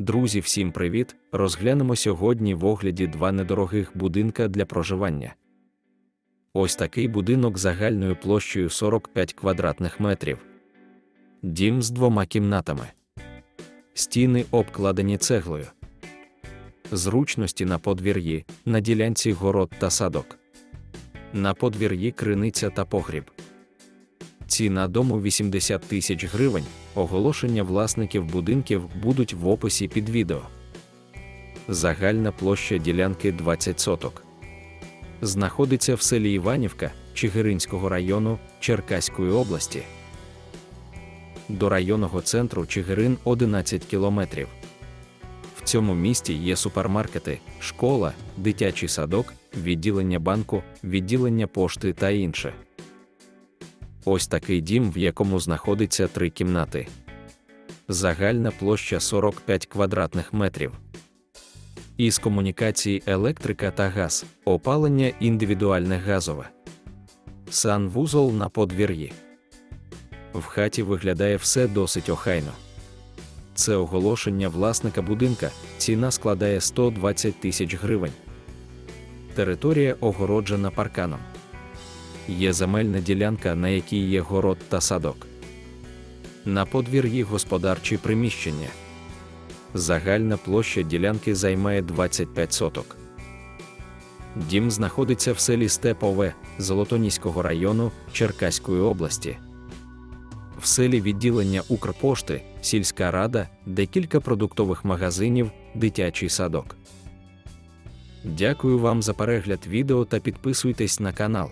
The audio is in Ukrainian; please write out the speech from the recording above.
Друзі, всім привіт! Розглянемо сьогодні в огляді два недорогих будинка для проживання. Ось такий будинок загальною площею 45 квадратних метрів. Дім з двома кімнатами. Стіни обкладені цеглою. Зручності на подвір'ї, на ділянці город та садок. На подвір'ї криниця та погріб. Ціна дому 80 тисяч гривень. Оголошення власників будинків будуть в описі під відео. Загальна площа ділянки 20 соток. Знаходиться в селі Іванівка Чигиринського району Черкаської області. До районного центру Чигирин 11 кілометрів. В цьому місті є супермаркети, школа, дитячий садок, відділення банку, відділення пошти та інше. Ось такий дім, в якому знаходиться три кімнати. Загальна площа 45 квадратних метрів. Із комунікації електрика та газ, опалення індивідуальне газове. Санвузол на подвір'ї. В хаті виглядає все досить охайно. Це оголошення власника будинка, ціна складає 120 тисяч гривень. Територія огороджена парканом. Є земельна ділянка, на якій є город та садок. На подвір'ї господарчі приміщення. Загальна площа ділянки займає 25 соток. Дім знаходиться в селі Степове Золотоніського району Черкаської області. В селі відділення Укрпошти, сільська рада, декілька продуктових магазинів, дитячий садок. Дякую вам за перегляд відео та підписуйтесь на канал.